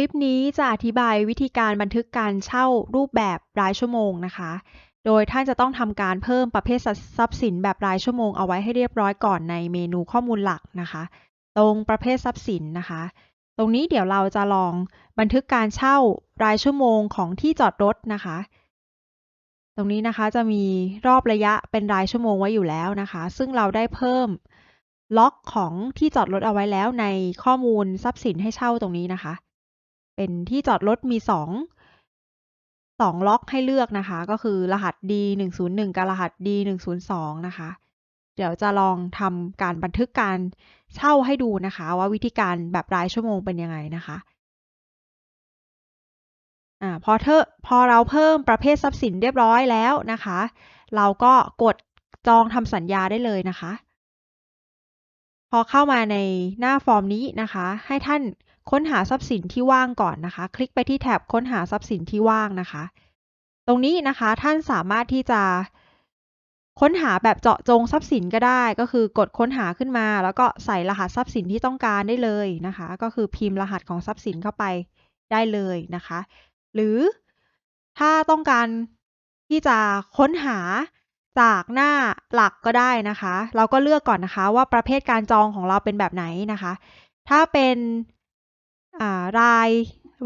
ลิปนี้จะอธิบายวิธีการบันทึกการเช่ารูปแบบรายชั่วโมงนะคะ โดยท่านจะต้องทำการเพิ่มประเภททรัพย์สินแบบรายชั่วโมงเอาไว้ให้เรียบร้อยก่อนในเมนูข้อมูลหลักนะคะ ตรงประเภททรัพย์สินนะคะ ตรงนี้เดี๋ยวเราจะลองบันทึกการเช่ารายชั่วโมงของที่จอดรถนะคะ ตรงนี้นะคะจะมีรอบระยะเป็นรายชั่วโมงไว้อยู่แล้วนะคะ ซึ่งเราได้เพิ่มล็อกของที่จอดรถเอาไว้แล้วในข้อมูลทรัพย์สินให้เช่าตรงนี้นะคะ เป็นที่จอดรถมีสองสองล็อกให้เลือกนะคะ ก็คือรหัส D 1 0 1กับรหัส D 1 0 2นะคะ เดี๋ยวจะลองทำการบันทึกการเช่าให้ดูนะคะ ว่าวิธีการแบบรายชั่วโมงเป็นยังไงนะคะอ่าพอเธอพอเราเพิ่มประเภททรัพย์สินเรียบร้อยแล้วนะคะ เราก็กดจองทำสัญญาได้เลยนะคะ พอเข้ามาในหน้าฟอร์มนี้นะคะ ให้ท่าน ค้นหาทรัพย์สินที่ว่างก่อนนะคะ คลิกไปที่แท็บค้นหาทรัพย์สินที่ว่างนะคะ ตรงนี้นะคะท่านสามารถที่จะ ค้นหาแบบเจาะจงทรัพย์สินก็ได้ ก็คือกดค้นหาขึ้นมา แล้วก็ใส่รหัสทรัพย์สินที่ต้องการได้เลยนะคะ ก็คือพิมพ์รหัสของทรัพย์สินเข้าไปได้เลยนะคะ หรือถ้าต้องการที่จะค้นหาจากหน้าหลักก็ได้นะคะ เราก็เลือกก่อนนะคะว่าประเภทการจองของเราเป็นแบบไหนนะคะ ถ้าเป็น ราย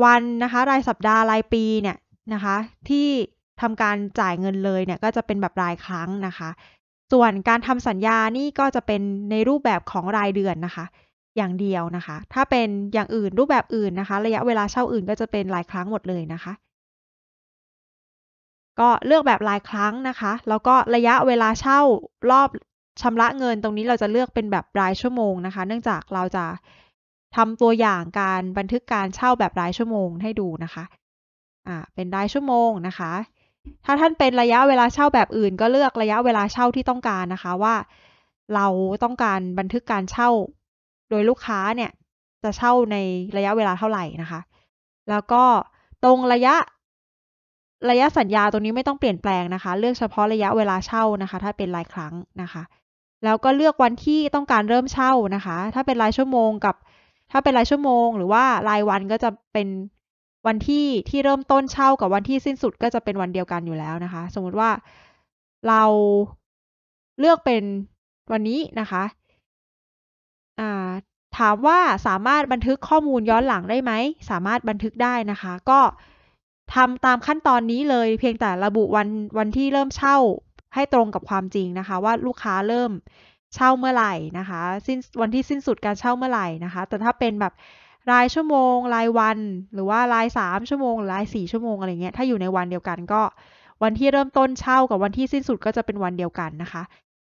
วันนะคะ รายสัปดาห์รายปีเนี่ยนะคะ ที่ทำการจ่ายเงินเลยเนี่ยก็จะเป็นแบบรายครั้งนะคะ ส่วนการทำสัญญานี่ก็จะเป็นในรูปแบบของรายเดือนนะคะ อย่างเดียวนะคะ ถ้าเป็นอย่างอื่นรูปแบบอื่นนะคะ ระยะเวลาเช่าอื่นก็จะเป็นรายครั้งหมดเลยนะคะ ก็เลือกแบบรายครั้งนะคะ แล้วก็ระยะเวลาเช่ารอบชำระเงินตรงนี้เราจะเลือกเป็นแบบรายชั่วโมงนะคะ เนื่องจากเราจะ ทำตัวอย่างการบันทึกการเช่าแบบรายชั่วโมงให้ดูนะคะอ่าเป็นรายชั่วโมงนะคะ ถ้าท่านเป็นระยะเวลาเช่าแบบอื่น ก็เลือกระยะเวลาเช่าที่ต้องการนะคะว่า เราต้องการบันทึกการเช่า โดยลูกค้าเนี่ยจะเช่าในระยะเวลาเท่าไหร่นะคะ แล้วก็ตรงระยะระยะสัญญาตรงนี้ไม่ต้องเปลี่ยนแปลงนะคะ เลือกเฉพาะระยะเวลาเช่านะคะ ถ้าเป็นรายครั้งนะคะ แล้วก็เลือกวันที่ต้องการเริ่มเช่านะคะ ถ้าเป็นรายชั่วโมงกับ ถ้าเป็นรายชั่วโมง หรือว่ารายวันก็จะเป็นวันที่ที่เริ่มต้นเช่ากับวันที่สิ้นสุดก็จะเป็นวันเดียวกันอยู่แล้วนะคะ สมมุติว่าเราเลือกเป็นวันนี้นะคะถามว่าสามารถบันทึกข้อมูลย้อนหลังได้ไหม สามารถบันทึกได้นะคะ ก็ทำตามขั้นตอนนี้เลย เพียงแต่ระบุวันวันที่เริ่มเช่าให้ตรงกับความจริงนะคะ ว่าลูกค้าเริ่ม เช่าเมื่อไหร่นะคะสิ้นวันที่สิ้นสุดการเช่าเมื่อไหร่นะคะ แต่ถ้าเป็นแบบรายชั่วโมง รายวัน หรือว่ารายสามชั่วโมง รายสี่ชั่วโมงอะไรเงี้ยถ้าอยู่ในวันเดียวกันก็ วันที่เริ่มต้นเช่ากับวันที่สิ้นสุดก็จะเป็นวันเดียวกันนะคะ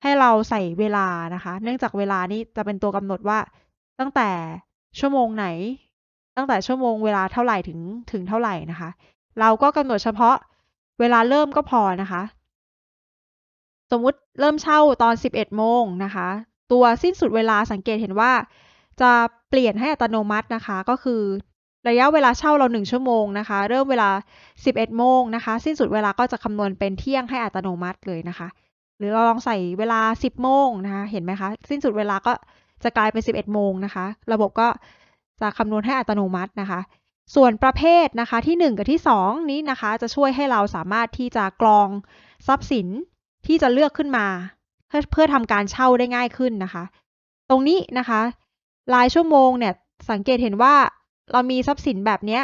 ให้เราใส่เวลานะคะ เนื่องจากเวลานี้จะเป็นตัวกำหนดว่าตั้งแต่ชั่วโมงไหน ตั้งแต่ชั่วโมงเวลาเท่าไหร่ถึงถึงเท่าไหร่นะคะ เราก็กำหนดเฉพาะเวลาเริ่มก็พอนะคะ มมุติเริ่มเช่าตอน 11 โมงนะคะ ตัวสิ้นสุดเวลาสังเกตเห็นว่า จะเปลี่ยนให้อัตโนมัตินะคะ ก็คือระยะเวลาเช่าเรา 1 ชั่วโมงนะคะ เริ่มเวลา 11 โมงนะคะ สิ้นสุดเวลาก็จะคำนวณเป็นเที่ยงให้อัตโนมัติเลยนะคะ หรือเราลองใส่เวลา 10 โมงนะคะ เห็นไหมคะ สิ้นสุดเวลาก็จะกลายเป็น 11 โมงนะคะ ระบบก็จะคำนวณให้อัตโนมัตินะคะ ส่วนประเภทนะคะที่ 1 กับที่ 2 นี้นะคะ จะช่วยให้เราสามารถที่จะกรองทรัพย์สิน ที่จะเลือกขึ้นมาเพื่อเพื่อทำการเช่าได้ง่ายขึ้นนะคะ ตรงนี้นะคะรายชั่วโมงเนี่ยสังเกตเห็นว่าเรามีทรัพย์สินแบบนี้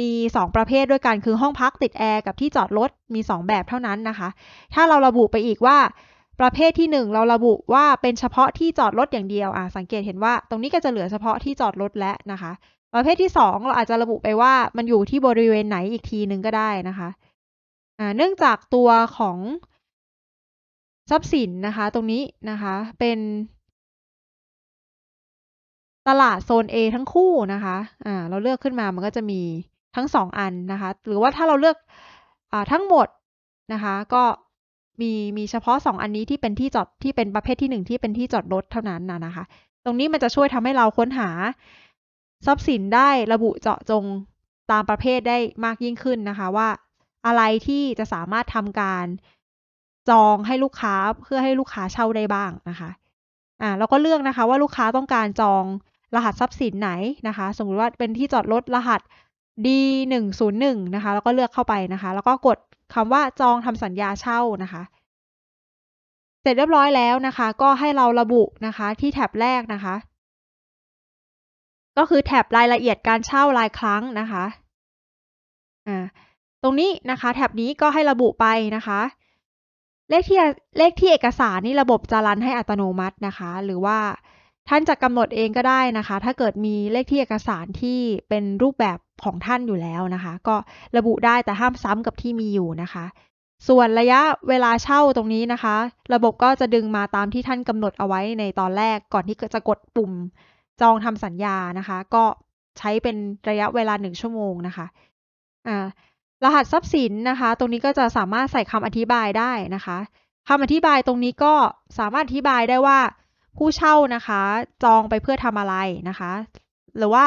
มี 2 ประเภทด้วยกันคือห้องพักติดแอร์กับที่จอดรถมี 2 แบบเท่านั้นนะคะ ถ้าเราระบุไปอีกว่าประเภทที่ 1 เราระบุว่าเป็นเฉพาะที่จอดรถอย่างเดียวอะสังเกตเห็นว่าตรงนี้ก็จะเหลือเฉพาะที่จอดรถและนะคะ ประเภทที่ 2 เราอาจจะระบุไปว่ามันอยู่ที่บริเวณไหนอีกทีนึงก็ได้นะคะเนื่องจากตัวของ ทรัพย์สินนะคะตรงนี้นะคะเป็นตลาดโซน A ทั้งคู่นะคะ อ่า เราเลือกขึ้นมา มันก็จะมีทั้งสองอันนะคะ หรือว่าถ้าเราเลือก อ่า ทั้งหมดนะคะ ก็มี มีเฉพาะ 2 อันนี้ที่เป็นที่จอด ที่เป็นประเภทที่ 1 ที่เป็นที่จอดรถเท่านั้นนะนะคะ ตรงนี้มันจะช่วยทำให้เราค้นหาทรัพย์สินได้ระบุเจาะจงตามประเภทได้มากยิ่งขึ้นนะคะ ว่าอะไรที่จะสามารถทำการ จองให้ลูกค้าเพื่อให้ลูกค้าเช่าได้บ้างนะคะ อ่าเราก็เลือกนะคะว่าลูกค้าต้องการจองรหัสทรัพย์สินไหนนะคะ สมมติว่าเป็นที่จอดรถรหัส D101 นะคะ แล้วก็เลือกเข้าไปนะคะ แล้วก็กดคำว่าจองทำสัญญาเช่านะคะ เสร็จเรียบร้อยแล้วนะคะ ก็ให้เราระบุนะคะที่แท็บแรกนะคะ ก็คือแท็บรายละเอียดการเช่ารายครั้งนะคะ อ่า ตรงนี้นะคะ แท็บนี้ก็ให้ระบุไปนะคะ เลขที่เลขที่เอกสารนี่ระบบจะรันให้อัตโนมัตินะคะ หรือว่าท่านจะกำหนดเองก็ได้นะคะ ถ้าเกิดมีเลขที่เอกสารที่เป็นรูปแบบของท่านอยู่แล้วนะคะ ก็ระบุได้แต่ห้ามซ้ำกับที่มีอยู่นะคะ ส่วนระยะเวลาเช่าตรงนี้นะคะ ระบบก็จะดึงมาตามที่ท่านกำหนดเอาไว้ในตอนแรกก่อนที่จะกดปุ่มจองทำสัญญานะคะ ก็ใช้เป็นระยะเวลาหนึ่งชั่วโมงนะคะอ่า รหัสทรัพย์สินนะคะ ตรงนี้ก็จะสามารถใส่คำอธิบายได้นะคะคำอธิบายตรงนี้ก็สามารถอธิบายได้ว่า ผู้เช่านะคะ จองไปเพื่อทำอะไรนะคะ หรือว่า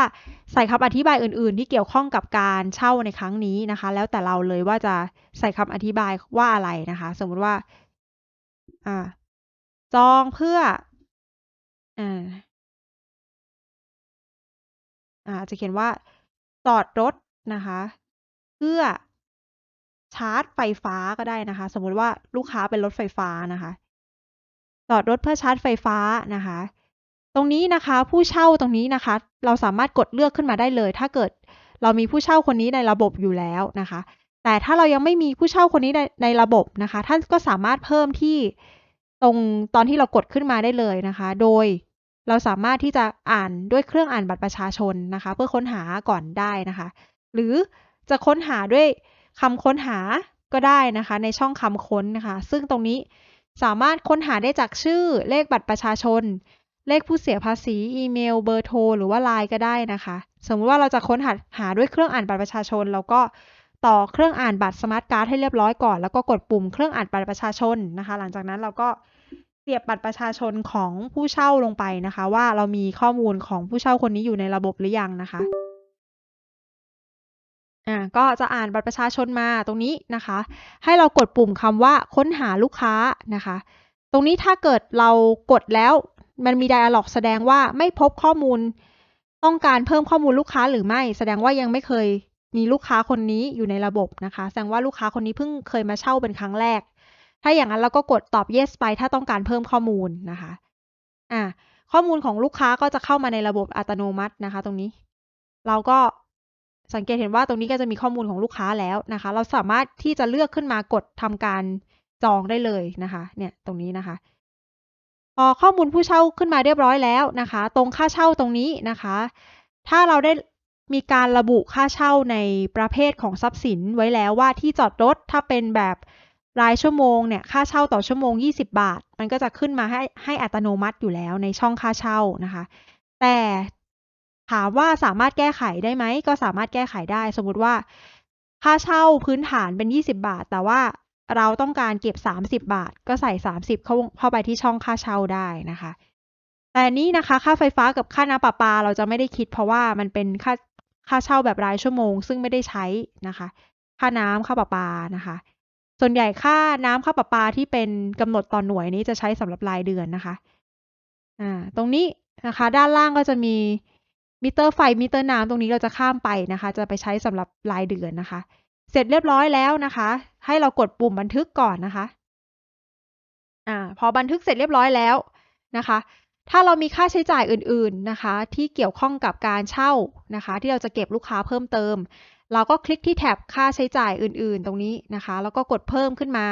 ใส่คำอธิบายอื่น ๆ ที่เกี่ยวข้องกับการเช่าในครั้งนี้นะคะ แล้วแต่เราเลยว่าจะใส่คำอธิบายว่าอะไรนะคะ สมมุติว่าอ่าจองเพื่ออ่าอ่าจะเขียนว่าจอดรถนะคะ เพื่อ ชาร์จไฟฟ้าก็ได้นะคะ สมมุติว่าลูกค้าเป็นรถไฟฟ้านะคะ จอดรถเพื่อชาร์จไฟฟ้านะคะ ตรงนี้นะคะผู้เช่าตรงนี้นะคะ เราสามารถกดเลือกขึ้นมาได้เลย ถ้าเกิดเรามีผู้เช่าคนนี้ในระบบอยู่แล้วนะคะ แต่ถ้าเรายังไม่มีผู้เช่าคนนี้ในในระบบนะคะ ท่านก็สามารถเพิ่มที่ตรงตอนที่เรากดขึ้นมาได้เลยนะคะ โดยเราสามารถที่จะอ่านด้วยเครื่องอ่านบัตรประชาชนนะคะ เพื่อค้นหาก่อนได้นะคะ หรือจะค้นหาด้วย คำค้นหาก็ได้นะคะ ในช่องคำค้นนะคะ ซึ่งตรงนี้สามารถค้นหาได้จากชื่อเลขบัตรประชาชน เลขผู้เสียภาษีอีเมล เบอร์โทร หรือว่าไลน์ก็ได้นะคะ สมมติว่าเราจะค้นหาหาด้วยเครื่องอ่านบัตรประชาชน เราก็ต่อเครื่องอ่านบัตรสมาร์ทการ์ดให้เรียบร้อยก่อน แล้วก็กดปุ่มเครื่องอ่านบัตรประชาชนนะคะ หลังจากนั้นเราก็เสียบบัตรประชาชนของผู้เช่าลงไปนะคะ ว่าเรามีข้อมูลของผู้เช่าคนนี้อยู่ในระบบหรือยังนะคะ อ่าก็จะอ่านบัตรประชาชนมาตรงนี้นะคะ ให้เรากดปุ่มคำว่าค้นหาลูกค้านะคะ ตรงนี้ถ้าเกิดเรากดแล้วมันมีไดอะล็อกแสดงว่าไม่พบข้อมูล ต้องการเพิ่มข้อมูลลูกค้าหรือไม่ แสดงว่ายังไม่เคยมีลูกค้าคนนี้อยู่ในระบบนะคะ แสดงว่าลูกค้าคนนี้เพิ่งเคยมาเช่าเป็นครั้งแรก ถ้าอย่างนั้นเราก็กดตอบ yes ไปถ้าต้องการเพิ่มข้อมูลนะคะอ่าข้อมูลของลูกค้าก็จะเข้ามาในระบบอัตโนมัตินะคะ ตรงนี้ เราก็ สังเกตเห็นว่าตรงนี้ก็จะมีข้อมูลของลูกค้าแล้วนะคะ เราสามารถที่จะเลือกขึ้นมากดทำการจองได้เลยนะคะ เนี่ยตรงนี้นะคะพอข้อมูลผู้เช่าขึ้นมาเรียบร้อยแล้วนะคะ ตรงค่าเช่าตรงนี้นะคะ ถ้าเราได้มีการระบุค่าเช่าในประเภทของทรัพย์สินไว้แล้วว่าที่จอดรถถ้าเป็นแบบรายชั่วโมงเนี่ยค่าเช่าต่อชั่วโมง 20 บาท มันก็จะขึ้นมาให้ให้อัตโนมัติอยู่แล้วในช่องค่าเช่านะคะ แต่ ถามว่าสามารถแก้ไขได้ไหม ก็สามารถแก้ไขได้ สมมติว่า ค่าเช่าพื้นฐานเป็น 20 บาท แต่ว่าเราต้องการเก็บ 30 บาท ก็ใส่ 30 เข้าเข้าไปที่ช่องค่าเช่าได้นะคะ แต่นี้นะคะค่าไฟฟ้ากับค่าน้ำประปาเราจะไม่ได้คิด เพราะว่ามันเป็นค่าค่าเช่าแบบรายชั่วโมง ซึ่งไม่ได้ใช้นะคะ ค่าน้ำค่าประปานะคะ ส่วนใหญ่ค่าน้ำค่าประปาที่เป็นกำหนดต่อนหน่วยนี้จะใช้สำหรับรายเดือนนะคะอ่าตรงนี้นะคะ ด้านล่างก็จะมี มิเตอร์ไฟมิเตอร์น้ำตรงนี้เราจะข้ามไปนะคะ จะไปใช้สำหรับรายเดือนนะคะ เสร็จเรียบร้อยแล้วนะคะ ให้เรากดปุ่มบันทึกก่อนนะคะอ่าพอบันทึกเสร็จเรียบร้อยแล้วนะคะ ถ้าเรามีค่าใช้จ่ายอื่นๆนะคะ ที่เกี่ยวข้องกับการเช่านะคะ ที่เราจะเก็บลูกค้าเพิ่มเติม เราก็คลิกที่แท็บค่าใช้จ่ายอื่นๆ ตรงนี้นะคะ แล้วก็กดเพิ่มขึ้นมา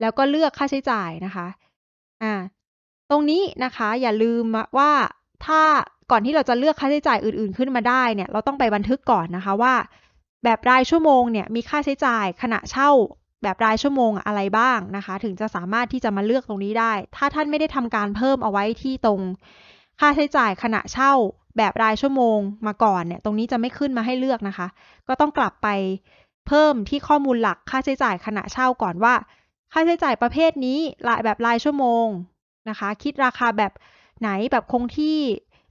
แล้วก็เลือกค่าใช้จ่ายนะคะอ่าตรงนี้นะคะอย่าลืมว่าถ้า ก่อนที่เราจะเลือกค่าใช้จ่ายอื่น ๆ ขึ้นมาได้เนี่ยเราต้องไปบันทึกก่อนนะคะว่า แบบรายชั่วโมงเนี่ยมีค่าใช้จ่ายขณะเช่าแบบรายชั่วโมงอะไรบ้างนะคะ ถึงจะสามารถที่จะมาเลือกตรงนี้ได้ ถ้าท่านไม่ได้ทำการเพิ่มเอาไว้ที่ตรง ค่าใช้จ่ายขณะเช่า แบบรายชั่วโมงมาก่อนเนี่ยตรงนี้จะไม่ขึ้นมาให้เลือกนะคะ ก็ต้องกลับไปเพิ่มที่ข้อมูลหลักค่าใช้จ่ายขณะเช่าก่อนว่า ค่าใช้จ่ายประเภทนี้รายแบบรายชั่วโมงนะคะ คิดราคาแบบไหนแบบคงที่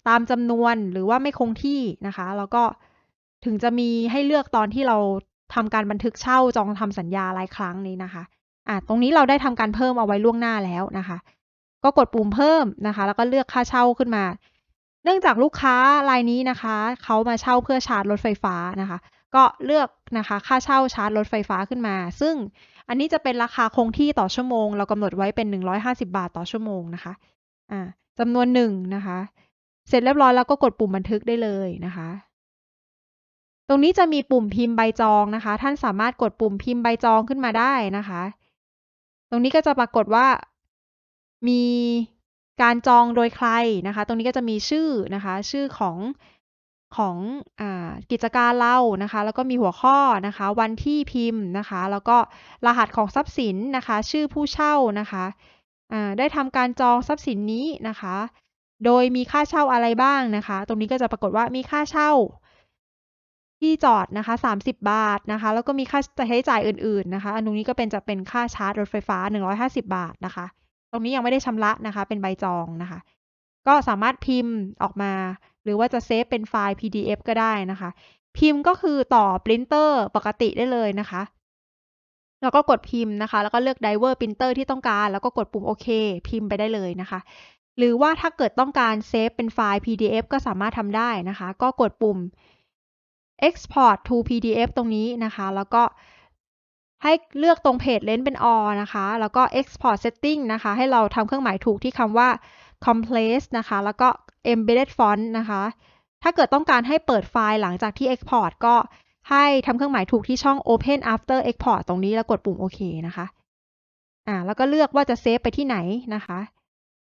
ตามจำนวนหรือว่าไม่คงที่นะคะ แล้วก็ถึงจะมีให้เลือกตอนที่เราทำการบันทึกเช่าจองทำสัญญารายครั้งนี้นะคะอะตรงนี้เราได้ทำการเพิ่มเอาไว้ล่วงหน้าแล้วนะคะ ก็กดปุ่มเพิ่มนะคะ แล้วก็เลือกค่าเช่าขึ้นมา เนื่องจากลูกค้ารายนี้นะคะเขามาเช่าเพื่อชาร์จรถไฟฟ้านะคะ ก็เลือกนะคะ ค่าเช่าชาร์จรถไฟฟ้าขึ้นมา ซึ่งอันนี้จะเป็นราคาคงที่ต่อชั่วโมง เรากำหนดไว้เป็น 150 บาทต่อชั่วโมงนะคะอ่าจำนวนหนึ่งนะคะ เสร็จเรียบร้อยแล้วก็กดปุ่มบันทึกได้เลยนะคะ ตรงนี้จะมีปุ่มพิมพ์ใบจองนะคะ ท่านสามารถกดปุ่มพิมพ์ใบจองขึ้นมาได้นะคะ ตรงนี้ก็จะปรากฏว่า มีการจองโดยใครนะคะ ตรงนี้ก็จะมีชื่อนะคะ ชื่อของของอกิจการเรานะคะ แล้วก็มีหัวข้อนะคะ วันที่พิมพ์นะคะ แล้วก็รหัสของทรัพย์สินนะคะ ชื่อผู้เช่านะคะได้ทำการจองทรัพย์สินนี้นะคะ โดยมีค่าเช่าอะไรบ้างนะคะ ตรงนี้ก็จะปรากฏว่ามีค่าเช่า ที่จอดนะคะ 30 บาทนะคะ แล้วก็มีค่าใช้จ่ายอื่นๆนะคะ อันนี้ก็เป็นจะเป็นค่าชาร์จรถไฟฟ้า 150 บาทนะคะ ตรงนี้ยังไม่ได้ชำระนะคะ เป็นใบจองนะคะ ก็สามารถพิมพ์ออกมา หรือว่าจะเซฟเป็นไฟล์ PDF ก็ได้นะคะ พิมพ์ก็คือต่อปรินเตอร์ปกติได้เลยนะคะแล้วก็กดพิมพ์นะคะ แล้วก็เลือก Diver Printer ที่ต้องการ แล้วก็กดปุ่มโอเค พิมพ์ไปได้เลยนะคะ หรือว่าถ้าเกิดต้องการเซฟเป็นไฟล์ PDF ก็สามารถทำได้นะคะ ก็กดปุ่ม export to PDF ตรงนี้นะคะ แล้วก็ให้เลือกตรงเพจเลนส์เป็น all นะคะ แล้วก็ export setting นะคะ ให้เราทำเครื่องหมายถูกที่คำว่า compress นะคะ แล้วก็ embedded font นะคะ ถ้าเกิดต้องการให้เปิดไฟล์หลังจากที่ export ก็ให้ทำเครื่องหมายถูกที่ช่อง open after export ตรงนี้แล้วกดปุ่มโอเคนะคะ อ่า แล้วก็เลือกว่าจะเซฟไปที่ไหนนะคะ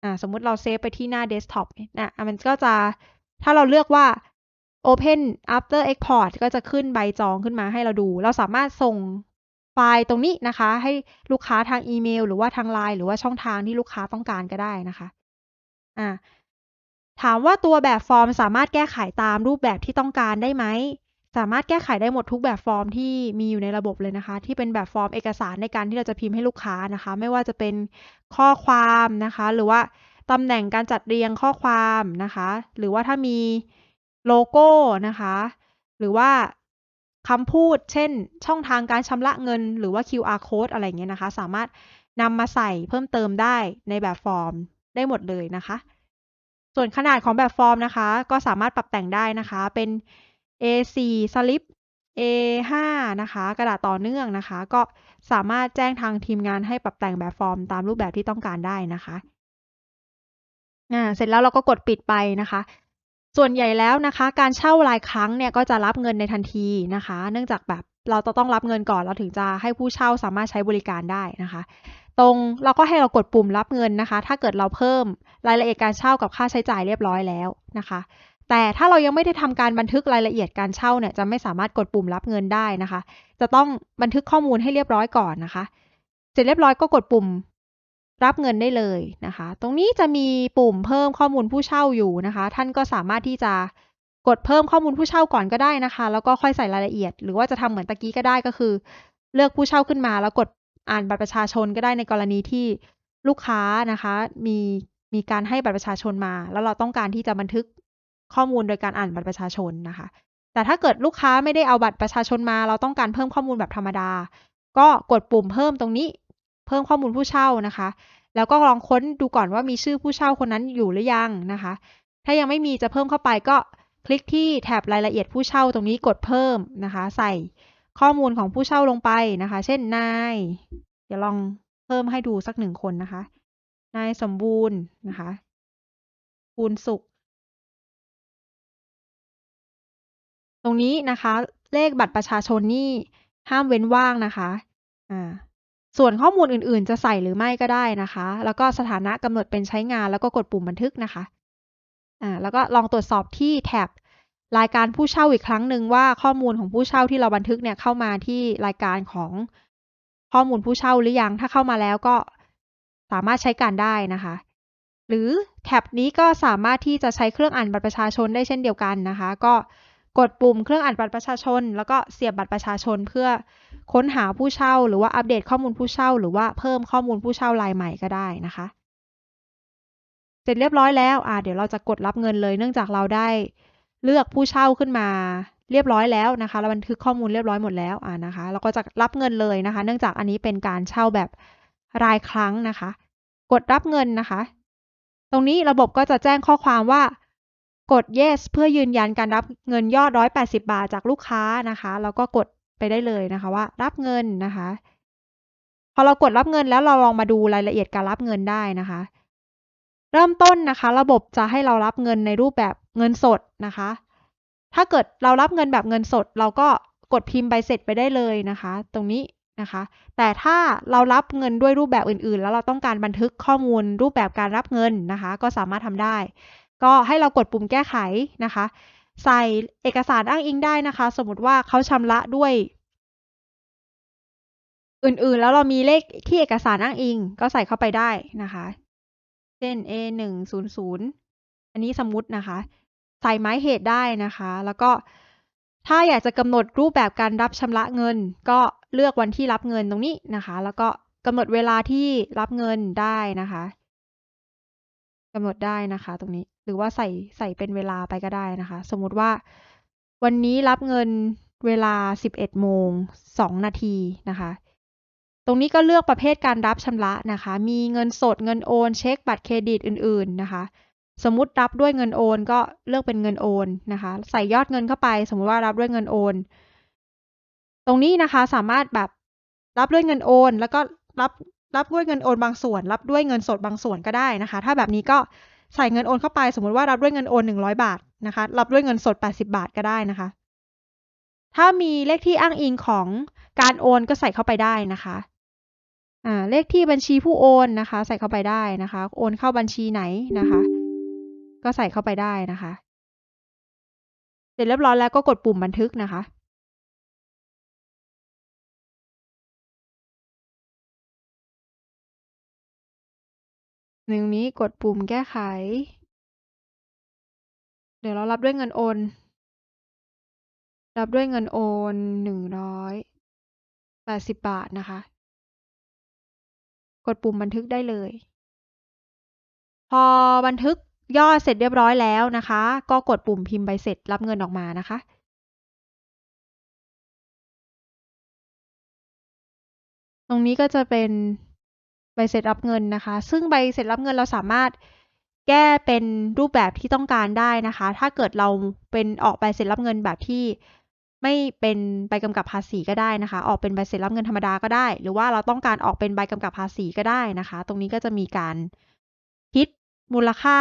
อ่าสมมุติเราเซฟไปที่หน้า desktop นะมันก็จะถ้าเราเลือกว่า Open After Export ก็จะขึ้นใบจองขึ้นมาให้เราดู เราสามารถส่งไฟล์ตรงนี้นะคะ ให้ลูกค้าทางอีเมล หรือว่าทางไลน์หรือว่าช่องทางที่ลูกค้าต้องการก็ได้นะคะอ่าถามว่าตัวแบบฟอร์มสามารถแก้ไขตามรูปแบบที่ต้องการได้ไหม สามารถแก้ไขได้หมดทุกแบบฟอร์มที่มีอยู่ในระบบเลยนะคะ ที่เป็นแบบฟอร์มเอกสารในการที่เราจะพิมพ์ให้ลูกค้านะคะ ไม่ว่าจะเป็นข้อความนะคะ หรือว่าตำแหน่งการจัดเรียงข้อความนะคะ หรือว่าถ้ามีโลโก้นะคะ หรือว่าคำพูด เช่น ช่องทางการชำระเงิน หรือว่า QR code อะไรเงี้ยนะคะ สามารถนำมาใส่เพิ่มเติมได้ในแบบฟอร์มได้หมดเลยนะคะ ส่วนขนาดของแบบฟอร์มนะคะ ก็สามารถปรับแต่งได้นะคะ เป็น A4 สลิป A5 นะคะ กระดาษต่อเนื่องนะคะ ก็สามารถแจ้งทางทีมงานให้ปรับแต่งแบบฟอร์มตามรูปแบบที่ต้องการได้นะคะอ่าเสร็จแล้วเราก็กดปิดไปนะคะ ส่วนใหญ่แล้วนะคะ การเช่ารายครั้งเนี่ยก็จะรับเงินในทันทีนะคะ เนื่องจากแบบเราจะต้องรับเงินก่อนเราถึงจะให้ผู้เช่าสามารถใช้บริการได้นะคะ ตรงเราก็ให้เรากดปุ่มรับเงินนะคะ ถ้าเกิดเราเพิ่มรายละเอียดการเช่ากับค่าใช้จ่ายเรียบร้อยแล้วนะคะ แต่ถ้าเรายังไม่ได้ทำการบันทึกรายละเอียดการเช่าเนี่ยจะไม่สามารถกดปุ่มรับเงินได้นะคะ จะต้องบันทึกข้อมูลให้เรียบร้อยก่อนนะคะ เสร็จเรียบร้อยก็กดปุ่มรับเงินได้เลยนะคะ ตรงนี้จะมีปุ่มเพิ่มข้อมูลผู้เช่าอยู่นะคะ ท่านก็สามารถที่จะกดเพิ่มข้อมูลผู้เช่าก่อนก็ได้นะคะ แล้วก็ค่อยใส่รายละเอียด หรือว่าจะทำเหมือนตะกี้ก็ได้ก็คือ เลือกผู้เช่าขึ้นมา แล้วกดอ่านบัตรประชาชนก็ได้ในกรณีที่ลูกค้านะคะ มีมีการให้บัตรประชาชนมา แล้วเราต้องการที่จะบันทึก ข้อมูลโดยการอ่านบัตรประชาชนนะคะ แต่ถ้าเกิดลูกค้าไม่ได้เอาบัตรประชาชนมา เราต้องการเพิ่มข้อมูลแบบธรรมดา ก็กดปุ่มเพิ่มตรงนี้ เพิ่มข้อมูลผู้เช่านะคะ แล้วก็ลองค้นดูก่อนว่ามีชื่อผู้เช่าคนนั้นอยู่หรือยังนะคะ ถ้ายังไม่มีจะเพิ่มเข้าไปก็คลิกที่แถบรายละเอียดผู้เช่าตรงนี้กดเพิ่มนะคะ ใส่ข้อมูลของผู้เช่าลงไปนะคะ เช่นนาย เดี๋ยวลองเพิ่มให้ดูสักหนึ่งคนนะคะ นายสมบูรณ์นะคะบูรสุข ตรงนี้นะคะ เลขบัตรประชาชนนี่ห้ามเว้นว่างนะคะอ่าส่วนข้อมูลอื่นๆ จะใส่หรือไม่ก็ได้นะคะ แล้วก็สถานะกำหนดเป็นใช้งานแล้วก็กดปุ่มบันทึกนะคะอ่าแล้วก็ลองตรวจสอบที่แท็บรายการผู้เช่าอีกครั้งหนึ่งว่าข้อมูลของผู้เช่าที่เราบันทึกเนี่ยเข้ามาที่รายการของข้อมูลผู้เช่าหรือยัง ถ้าเข้ามาแล้วก็สามารถใช้การได้นะคะ หรือแท็บนี้ก็สามารถที่จะใช้เครื่องอ่านบัตรประชาชนได้เช่นเดียวกันนะคะ ก็ กดปุ่มเครื่องอ่านบัตรประชาชน แล้วก็เสียบบัตรประชาชนเพื่อค้นหาผู้เช่า หรือว่าอัปเดตข้อมูลผู้เช่า หรือว่าเพิ่มข้อมูลผู้เช่ารายใหม่ก็ได้นะคะ เสร็จเรียบร้อยแล้วอ่าเดี๋ยวเราจะกดรับเงินเลย เนื่องจากเราได้เลือกผู้เช่าขึ้นมาเรียบร้อยแล้วนะคะเราบันทึกข้อมูลเรียบร้อยหมดแล้วอ่านะคะเราก็จะรับเงินเลยนะคะ เนื่องจากอันนี้เป็นการเช่าแบบรายครั้งนะคะ กดรับเงินนะคะ ตรงนี้ระบบก็จะแจ้งข้อความว่า กด yes เพื่อยืนยันการรับเงินยอด 180 บาทจากลูกค้านะคะ แล้วก็กดไปได้เลยนะคะว่า รับเงินนะคะ พอเรากดรับเงินแล้วเราลองมาดูรายละเอียดการรับเงินได้นะคะ เริ่มต้นนะคะ ระบบจะให้เรารับเงินในรูปแบบเงินสดนะคะ ถ้าเกิดเรารับเงินแบบเงินสด เราก็กดพิมพ์ใบเสร็จไปได้เลยนะคะ ตรงนี้นะคะ แต่ถ้าเรารับเงินด้วยรูปแบบอื่น ๆ แล้วเราต้องการบันทึกข้อมูลรูปแบบการรับเงินนะคะ ก็สามารถทำได้ ก็ให้เรากดปุ่มแก้ไขนะคะ ใส่เอกสารอ้างอิงได้นะคะ สมมติว่าเขาชำระด้วย อื่นๆ แล้วเรามีเลขที่เอกสารอ้างอิง ก็ใส่เข้าไปได้นะคะ เช่น A หนึ่งศูนย์ศูนย์อันนี้สมมตินะคะ ใส่หมายเหตุได้นะคะ แล้วก็ถ้าอยากจะกำหนดรูปแบบการรับชำระเงิน ก็เลือกวันที่รับเงินตรงนี้นะคะ แล้วก็กำหนดเวลาที่รับเงินได้นะคะ กำหนดได้นะคะ ตรงนี้หรือว่าใส่ใส่เป็นเวลาไปก็ได้นะคะ สมมุติว่า วันนี้รับเงินเวลา 11โมง2นาทีนะคะ ตรงนี้ก็เลือกประเภทการรับชำระนะคะ มีเงินสดเงินโอน เช็คบัตรเครดิตอื่น ๆนะคะ สมมุติรับด้วยเงินโอนก็เลือกเป็นเงินโอนนะคะ ใส่ยอดเงินเข้าไป สมมุติว่ารับด้วยเงินโอน ตรงนี้นะคะสามารถแบบรับด้วยเงินโอน แล้วก็รับ รับด้วยเงินโอนบางส่วน รับด้วยเงินสดบางส่วนก็ได้นะคะ ถ้าแบบนี้ก็ใส่เงินโอนเข้าไป สมมติว่ารับด้วยเงินโอน 100 บาทนะคะ รับด้วยเงินสด 80 บาทก็ได้นะคะ ถ้ามีเลขที่อ้างอิงของการโอนก็ใส่เข้าไปได้นะคะอ่าเลขที่บัญชีผู้โอนนะคะ ใส่เข้าไปได้นะคะ โอนเข้าบัญชีไหนนะคะ ก็ใส่เข้าไปได้นะคะ เสร็จเรียบร้อยแล้วก็กดปุ่มบันทึกนะคะ ตรงนี้กดปุ่มแก้ไข เดี๋ยวเรารับด้วยเงินโอน รับด้วยเงินโอนหนึ่งร้อยแปดสิบบาทนะคะ กดปุ่มบันทึกได้เลย พอบันทึกยอดเสร็จเรียบร้อยแล้วนะคะ ก็กดปุ่มพิมพ์ใบเสร็จรับเงินออกมานะคะตรงนี้ก็จะเป็น ใบเสร็จรับเงินนะคะ ซึ่งใบเสร็จรับเงินเราสามารถแก้เป็นรูปแบบที่ต้องการได้นะคะ ถ้าเกิดเราเป็นออกใบเสร็จรับเงินแบบที่ไม่เป็นใบกำกับภาษีก็ได้นะคะ ออกเป็นใบเสร็จรับเงินธรรมดาก็ได้ หรือว่าเราต้องการออกเป็นใบกำกับภาษีก็ได้นะคะ ตรงนี้ก็จะมีการคิดมูลค่า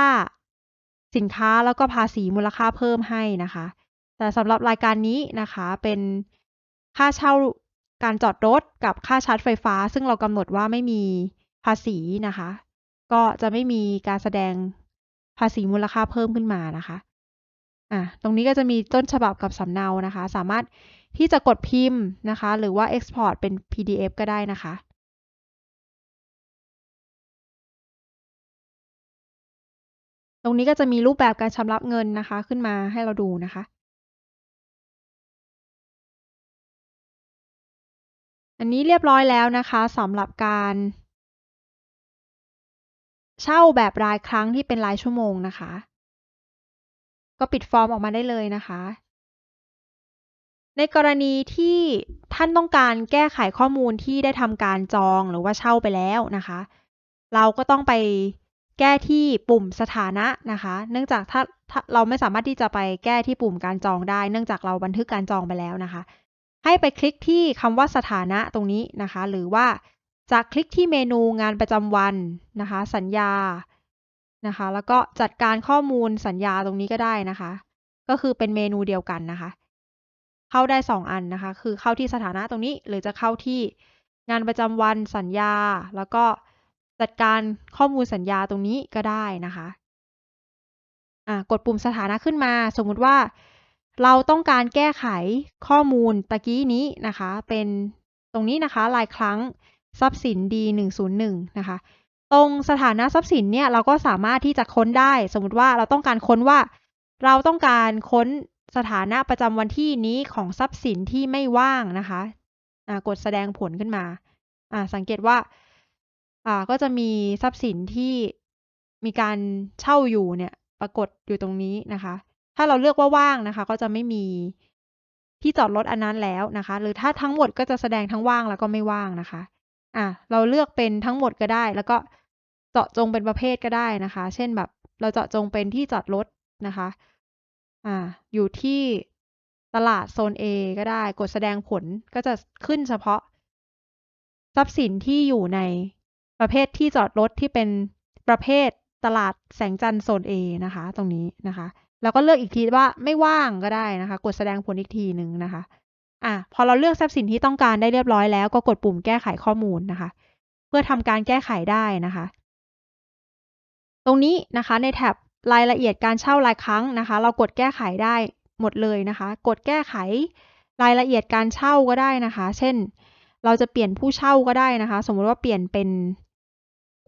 สินค้าแล้วก็ภาษีมูลค่าเพิ่มให้นะคะ แต่สำหรับรายการนี้นะคะเป็นค่าเช่าการจอดรถกับค่าชาร์จไฟฟ้า ซึ่งเรากำหนดว่าไม่มี ภาษีนะคะ ก็จะไม่มีการแสดงภาษีมูลค่าเพิ่มขึ้นมานะคะอะตรงนี้ก็จะมีต้นฉบับกับสำเนานะคะ สามารถที่จะกดพิมพ์นะคะ หรือว่า Export เป็น PDF ก็ได้นะคะตรงนี้ก็จะมีรูปแบบการชำระเงินนะคะ ขึ้นมาให้เราดูนะคะ อันนี้เรียบร้อยแล้วนะคะสำหรับการ เช่าแบบรายครั้งที่เป็นรายชั่วโมงนะคะ ก็ปิดฟอร์มออกมาได้เลยนะคะ ในกรณีที่ท่านต้องการแก้ไขข้อมูลที่ได้ทำการจองหรือว่าเช่าไปแล้วนะคะ เราก็ต้องไปแก้ที่ปุ่มสถานะนะคะ เนื่องจากถ้าถ้าเราไม่สามารถที่จะไปแก้ที่ปุ่มการจองได้ เนื่องจากเราบันทึกการจองไปแล้วนะคะ ให้ไปคลิกที่คำว่าสถานะตรงนี้นะคะ หรือว่า จะคลิกที่เมนูงานประจำวันนะคะ สัญญานะคะ แล้วก็จัดการข้อมูลสัญญาตรงนี้ก็ได้นะคะ ก็คือเป็นเมนูเดียวกันนะคะ เข้าได้สองอันนะคะ คือเข้าที่สถานะตรงนี้ หรือจะเข้าที่งานประจำวันสัญญา แล้วก็จัดการข้อมูลสัญญาตรงนี้ก็ได้นะคะอ่ากดปุ่มสถานะขึ้นมา สมมุติว่าเราต้องการแก้ไขข้อมูลตะกี้นี้นะคะ เป็นตรงนี้นะคะรายครั้ง ทรัพย์สิน D101 นะคะ ตรงสถานะทรัพย์สินเนี่ยเราก็สามารถที่จะค้นได้ สมมติว่าเราต้องการค้นว่า เราต้องการค้นสถานะประจำวันที่นี้ของทรัพย์สินที่ไม่ว่างนะคะะกดแสดงผลขึ้นมาสังเกตว่าก็จะมีทรัพย์สินที่มีการเช่าอยู่เนี่ยปรากฏอยู่ตรงนี้นะคะ ถ้าเราเลือกว่าว่างนะคะ ก็จะไม่มีที่จอดรถอันนั้นแล้วนะคะ หรือถ้าทั้งหมดก็จะแสดงทั้งว่างแล้วก็ไม่ว่างนะคะ อะเราเลือกเป็นทั้งหมดก็ได้ แล้วก็เจาะจงเป็นประเภทก็ได้นะคะ เช่นแบบเราเจาะจงเป็นที่จอดรถนะคะอ่าอยู่ที่ตลาดโซน A ก็ได้ กดแสดงผลก็จะขึ้นเฉพาะ ทรัพย์สินที่อยู่ในประเภทที่จอดรถที่เป็นประเภทตลาดแสงจันทร์โซน A นะคะ ตรงนี้นะคะ แล้วก็เลือกอีกทีว่าไม่ว่างก็ได้นะคะ กดแสดงผลอีกทีหนึ่งนะคะ อะพอเราเลือกทรัพย์สินที่ต้องการได้เรียบร้อยแล้วก็กดปุ่มแก้ไขข้อมูลนะคะ เพื่อทำการแก้ไขได้นะคะ ตรงนี้นะคะในแท็บรายละเอียดการเช่ารายครั้งนะคะ เรากดแก้ไขได้หมดเลยนะคะ กดแก้ไขรายละเอียดการเช่าก็ได้นะคะ เช่น เราจะเปลี่ยนผู้เช่าก็ได้นะคะ สมมติว่าเปลี่ยนเป็น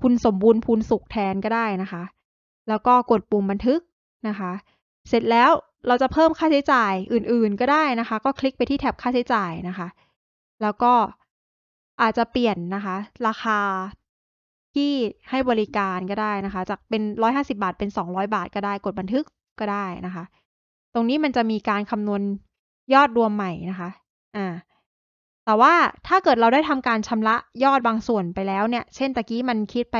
คุณสมบูรณ์พูนสุขแทนก็ได้นะคะ แล้วก็กดปุ่มบันทึกนะคะ เสร็จแล้วเราจะเพิ่มค่าใช้จ่ายอื่นๆก็ได้นะคะ ก็คลิกไปที่แท็บค่าใช้จ่ายนะคะ แล้วก็อาจจะเปลี่ยนนะคะ ราคาที่ให้บริการก็ได้นะคะ จากเป็นร้อยห้าสิบาทเป็นสองร้อยบาทก็ได้กดบันทึกก็ได้นะคะ ตรงนี้มันจะมีการคำนวณยอดรวมใหม่นะคะอ่าแต่ว่าถ้าเกิดเราได้ทำการชำระยอดบางส่วนไปแล้วเนี่ย เช่นตะกี้มันคิดไป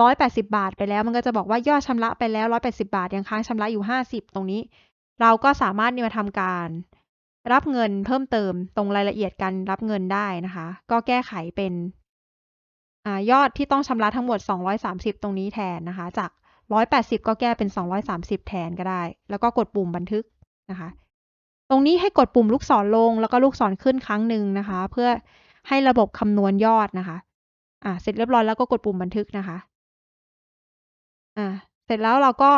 ร้อยแปดสิบาทไปแล้ว มันก็จะบอกว่ายอดชำระไปแล้วร้อยแปดสิบาท ยังค้างชำระอยู่ห้าสิบตรงนี้ เราก็สามารถนี่มาทำการ รับเงินเพิ่มเติมตรงรายละเอียดการรับเงินได้นะคะ ก็แก้ไขเป็นอยอดที่ต้องชำระทั้งหมด 230 ตรงนี้แทนนะคะ จาก 180 ก็แก้เป็น 230 แทนก็ได้ แล้วก็กดปุ่มบันทึกนะคะ ตรงนี้ให้กดปุ่มลูกศรลง แล้วก็ลูกศรขึ้นครั้งหนึ่งนะคะ เพื่อให้ระบบคำนวณยอดนะคะ อ่าเสร็จเรียบร้อยแล้วก็กดปุ่มบันทึกนะคะ อ่า เสร็จแล้วเราก็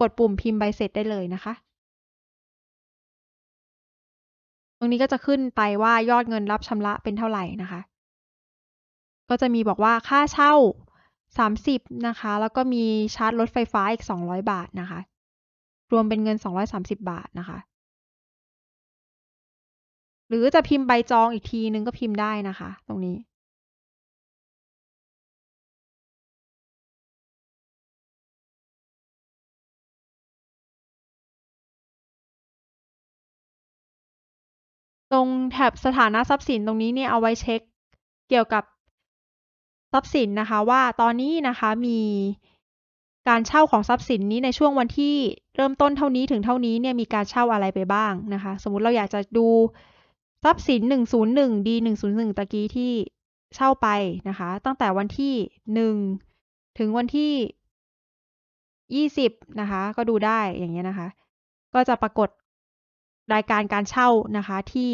กดปุ่มพิมพ์ใบเสร็จได้เลยนะคะ ตรงนี้ก็จะขึ้นไปว่ายอดเงินรับชำระเป็นเท่าไหร่นะคะ ก็จะมีบอกว่าค่าเช่า 30 นะคะ แล้วก็มีชาร์จรถไฟฟ้าอีก 200 บาทนะคะ รวมเป็นเงิน 230 บาทนะคะ หรือจะพิมพ์ใบจองอีกทีนึงก็พิมพ์ได้นะคะ ตรงนี้ ตรงแถบสถานะทรัพย์สินตรงนี้เนี่ยเอาไว้เช็คเกี่ยวกับทรัพย์สินนะคะว่าตอนนี้นะคะมีการเช่าของทรัพย์สินนี้ในช่วงวันที่เริ่มต้นเท่านี้ถึงเท่านี้เนี่ยมีการเช่าอะไรไปบ้างนะคะ สมมุติเราอยากจะดูทรัพย์สิน 101 D 101ตะกี้ที่เช่าไปนะคะ ตั้งแต่วันที่ 1 ถึงวันที่ 20 นะคะ ก็ดูได้อย่างเงี้ยนะคะ ก็จะปรากฏ รายการการเช่านะคะที่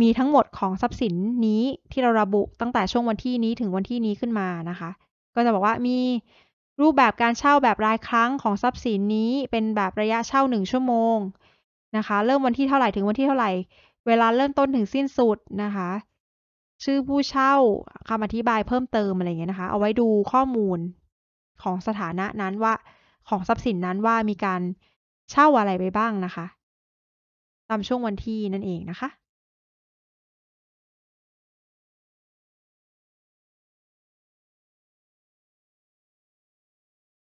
มีทั้งหมดของทรัพย์สินนี้ที่เราระบุตั้งแต่ช่วงวันที่นี้ถึงวันที่นี้ขึ้นมานะคะ ก็จะบอกว่ามีรูปแบบการเช่าแบบรายครั้งของทรัพย์สินนี้เป็นแบบระยะเช่าหนึ่งชั่วโมงนะคะ เริ่มวันที่เท่าไหร่ถึงวันที่เท่าไหร่ เวลาเริ่มต้นถึงสิ้นสุดนะคะ ชื่อผู้เช่าคำอธิบายเพิ่มเติมอะไรเงี้ยนะคะ เอาไว้ดูข้อมูลของสถานะนั้นว่าของทรัพย์สินนั้นว่ามีการเช่าอะไรไปบ้างนะคะ ตามช่วงวันที่นั่นเองนะคะ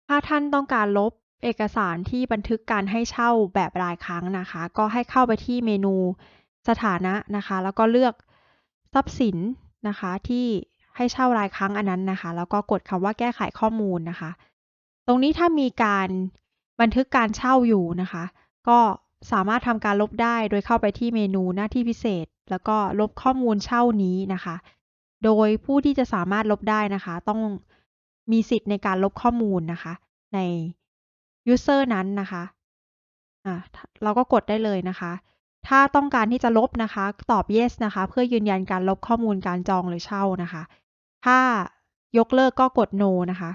ถ้าท่านต้องการลบเอกสารที่บันทึกการให้เช่าแบบรายครั้งนะคะ ก็ให้เข้าไปที่เมนูสถานะนะคะ แล้วก็เลือกทรัพย์สินนะคะที่ให้เช่ารายครั้งอันนั้นนะคะ แล้วก็กดคำว่าแก้ไขข้อมูลนะคะ ตรงนี้ถ้ามีการบันทึกการเช่าอยู่นะคะ ก็ สามารถทำการลบได้โดยเข้าไปที่เมนูหน้าที่พิเศษ แล้วก็ลบข้อมูลเช่านี้นะคะ โดยผู้ที่จะสามารถลบได้นะคะ ต้องมีสิทธิ์ในการลบข้อมูลนะคะ ใน user นั้นนะคะอ่าเราก็กดได้เลยนะคะ ถ้าต้องการที่จะลบนะคะ ตอบ yes นะคะ เพื่อยืนยันการลบข้อมูลการจองหรือเช่านะคะ ถ้ายกเลิกก็กด no นะคะ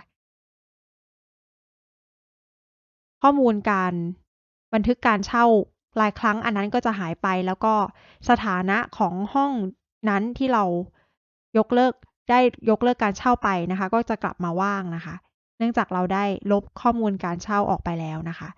ข้อมูลการ บันทึกการเช่าหลายครั้งอันนั้นก็จะหายไป แล้วก็สถานะของห้องนั้นที่เรายกเลิกได้ยกเลิกการเช่าไปนะคะ ก็จะกลับมาว่างนะคะ เนื่องจากเราได้ลบข้อมูลการเช่าออกไปแล้วนะคะ